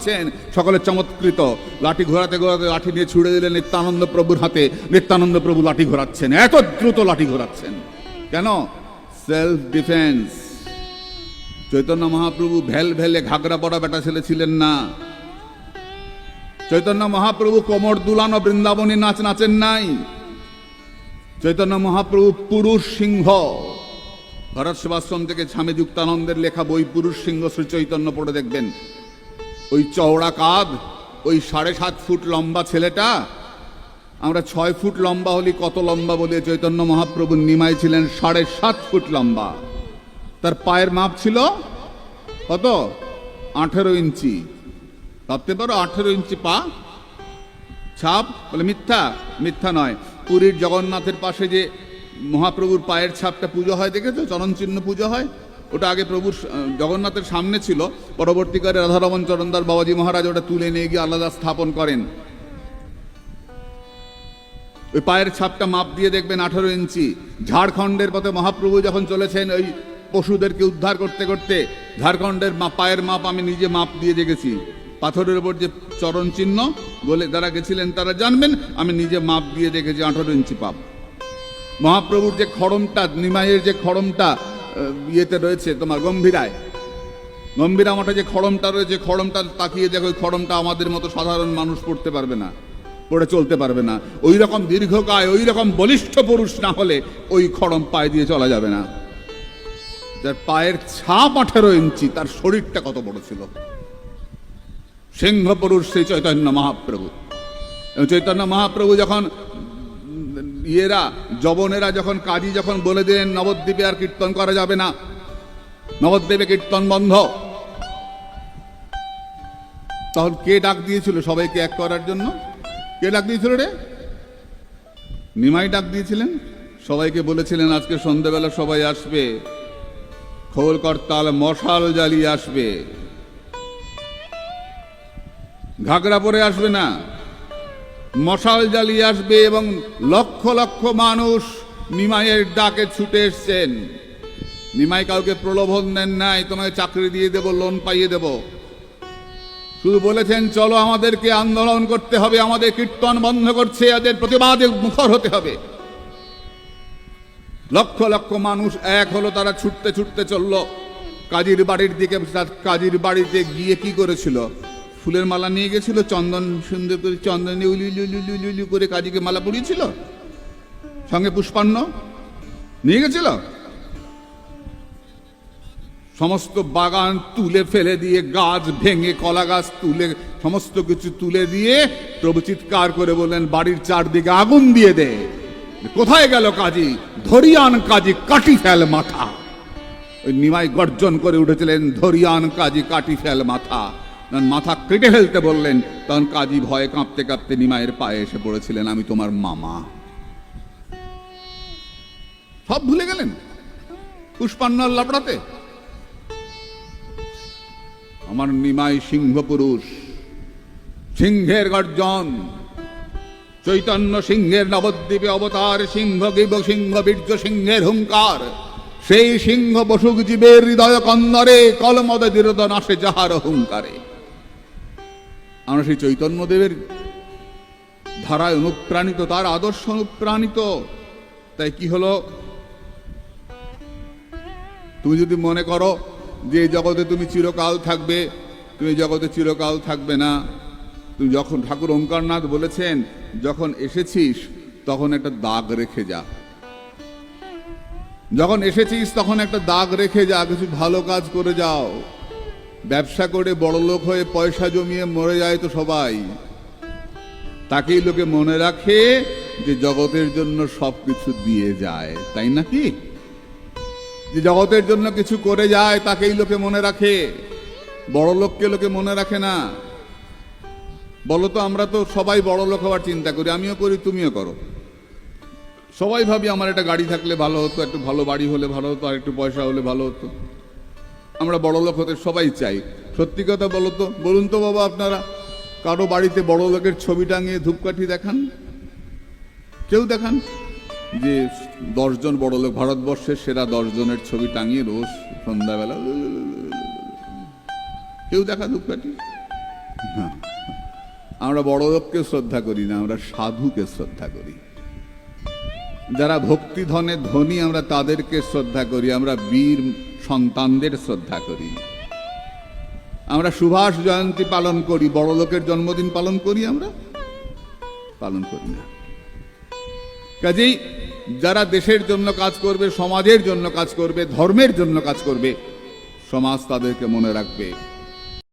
ঘোরাচ্ছেন সকলে চমৎকৃত। লাঠি ঘোরাতে ঘোরাতে লাঠি নিয়ে ছুড়ে দিলেন নিত্যানন্দ প্রভুর হাতে। নিত্যানন্দ প্রভু লাঠি ঘোরাচ্ছেন। এত দ্রুত লাঠি ঘোরাচ্ছেন। কেন? সেলফ ডিফেন্স চৈতন্য মহাপ্রভু ভেল ভেলে ঘাগরা পড়া বেটা ছেলে ছিলেন না। চৈতন্য মহাপ্রভু কোমর দুলানো বৃন্দাবনী নাচ নাচেন নাই। চৈতন্য মহাপ্রভু পুরুষ সিংহ। ভরত সেবাশ্রম থেকে স্বামী যুক্তানন্দের লেখা বই পুরুষ সিংহ শ্রী চৈতন্য পড়ে দেখবেন। ওই চওড়া কাঁধ, ওই সাড়ে সাত ফুট লম্বা ছেলেটা, আমরা ছয় ফুট লম্বা হলি কত লম্বা বলে চৈতন্য মহাপ্রভু নিমাই ছিলেন সাড়ে সাত ফুট লম্বা। তার পায়ের মাপ ছিল কত? আঠেরো ইঞ্চি। ভাবতে পারো আঠেরো ইঞ্চি পা? ছাপ? বলে মিথ্যা? মিথ্যা নয়। পুরীর জগন্নাথের পাশে যে মহাপ্রভুর পায়ের ছাপটা পুজো হয়, দেখেছ? চরণ চিহ্ন পুজো হয়। ওটা আগে প্রভুর জগন্নাথের সামনে ছিল। পরবর্তীকালে রাধারমন চরণদার বাবাজি মহারাজ ওটা তুলে নিয়ে গিয়ে আলাদা স্থাপন করেন। ওই পায়ের ছাপটা মাপ দিয়ে দেখবেন আঠারো ইঞ্চি। ঝাড়খণ্ডের পথে মহাপ্রভু যখন চলেছেন, ওই পশুদেরকে উদ্ধার করতে করতে ঝাড়খণ্ডের পায়ের মাপ আমি নিজে মাপ দিয়ে দেখেছি। পাথরের উপর যে চরণ চিহ্ন, বলে যারা গেছিলেন তারা জানবেন, আমি নিজে মাপ দিয়ে দেখেছি আঠারো ইঞ্চি পাপ। মহাপ্রভুর যে খড়মটা, নিমাইয়ের যে খড়মটা ইয়েতে রয়েছে তোমার গম্ভীরায়। গম্ভীরা মঠে যে খড়মটা রয়েছে, খড়মটা তাকিয়ে দেখো, ওই খড়মটা আমাদের মতো সাধারণ মানুষ পড়তে পারবে না, পড়ে চলতে পারবে না। ওই রকম দীর্ঘকায়, ওই রকম বলিষ্ঠ পুরুষ না হলে ওই খড়ম পায়ে দিয়ে চলা যাবে না। যার পায়ের ছাপ আঠেরো ইঞ্চি, তার শরীরটা কত বড় ছিল? সিংহ পুরুষ শ্রী চৈতন্য মহাপ্রভু। চৈতন্য মহাপ্রভু যখন ইয়েরা জবনেরা যখন কাজী যখন বলে দিলেন, নবদ্বীপে আর কীর্তন করা যাবে না। নবদ্বীপে কীর্তন বন্ধ। তখন কে ডাক দিয়েছিল সবাইকে এক করার জন্য? কে ডাক দিয়েছিল রে? নিমাই ডাক দিয়েছিলেন। সবাইকে বলেছিলেন, আজকে সন্ধ্যেবেলা সবাই আসবে। খোল করতাল মশাল জ্বালিয়ে আসবে। ঘাগরা পরে আসবে না। মশাল জ্বালিয়ে আসবে এবং লক্ষ লক্ষ মানুষ নিমাইয়ের ডাকে ছুটে এসছেন। নিমাই কাউকে প্রলোভন দেন নাই, তোমাকে চাকরি দিয়ে দেব লোন পাইয়ে দেব। শুধু বলেছেন, চলো আমাদেরকে আন্দোলন করতে হবে, আমাদের কীর্তন বন্ধ করছে, এদের প্রতিবাদে মুখর হতে হবে। লক্ষ লক্ষ মানুষ এক হলো, তারা ছুটতে ছুটতে চলল। কাজীর বাড়ির দিকে, কাজীর বাড়িতে গিয়ে কি করেছিল? ফুলের মালা নিয়ে গেছিল, চন্দন সুন্দর করে চন্দন উলি করে কাজীকে মালা পরিয়েছিল, সঙ্গে পুষ্পান্ন নিয়ে গেছিল। সমস্ত বাগান তুলে ফেলে দিয়ে, গাছ ভেঙে, কলা গাছ তুলে, সমস্ত কিছু তুলে দিয়ে প্রভু চিৎকার করে বললেন, বাড়ির চারদিকে আগুন দিয়ে দে। কোথায় গেল কাজী? ধরিয়ান কাজী, কাটি ফেল মাথা। ওই নিমাই গর্জন করে উঠেছিলেন, ধরিয়ান কাজী, কাটি ফেল মাথা। মাথা কেটে ফেলতে বললেন তখন কাজী ভয়ে কাঁপতে কাঁপতে নিমাইয়ের পায়ে এসে পড়েছিলেন, আমি তোমার মামা। সব ভুলে গেলেন পুষ্পান্ন লাবড়াতে? আমার নিমাই সিংহ পুরুষ সিংহের গর্জন, চৈতন্য সিংহের নবদ্বীপে অবতার, সিংহ গিব সিংহ বীর্য, সিংহের হুঙ্কার। সেই সিংহ বসুক জীবের হৃদয় কন্দরে কলমদ দৃঢ় নাশে যাহার হুঙ্কারে। আমরা সেই চৈতন্যদেবের ধারায় অনুপ্রাণিত, তার আদর্শ অনুপ্রাণিত। তাই কি হলো? তুমি যদি মনে করো যে জগতে তুমি চিরকাল থাকবে, তুমি জগতে চিরকাল থাকবে না। তুমি যখন ঠাকুর ওঙ্কারনাথ বলেছেন, যখন এসেছিস, তখন একটা দাগ রেখে যা। যখন এসেছিস, তখন একটা দাগ রেখে যা, কিছু ভালো কাজ করে যাও। ব্যবসা করে বড় লোক হয়ে পয়সা জমিয়ে মরে যায় তো সবাই। তাকেই লোকে মনে রাখে যে জগতের জন্য সব কিছু দিয়ে যায়, তাই নাকি? যে জগতের জন্য কিছু করে যায়, তাকেই লোকে মনে রাখে। বড় লোককে লোকে মনে রাখে না। বলো তো, আমরা তো সবাই বড় লোক হওয়ার চিন্তা করি, আমিও করি, তুমিও করো। সবাই ভাবি আমার একটা গাড়ি থাকলে ভালো হতো, একটু ভালো বাড়ি হলে ভালো হতো, আর একটু পয়সা হলে ভালো হতো। আমরা বড় লোক হতে সবাই চাই। সত্যি কথা বলো তো, বলুন তো বাবা আপনারা, কারও বাড়িতে বড় লোকের ছবি টাঙিয়ে ধূপকাঠি দেখান? কেউ দেখান? যে দশজন বড় লোক ভারতবর্ষের সেরা দশজনের ছবি টাঙিয়ে রোজ সন্ধ্যাবেলা কেউ দেখা ধূপকাঠি? আমরা বড় লোককে শ্রদ্ধা করি না, আমরা সাধুকে শ্রদ্ধা করি। যারা ভক্তি ধনে ধনী, আমরা তাদেরকে শ্রদ্ধা করি। আমরা বীর সন্তানদের শ্রদ্ধা করি। আমরা সুভাষ জয়ন্তী পালন করি, বড় লোকের জন্মদিন পালন করি আমরা? পালন করি না। কাজেই যারা দেশের জন্য কাজ করবে, সমাজের জন্য কাজ করবে, ধর্মের জন্য কাজ করবে, সমাজ তাদেরকে মনে রাখবে।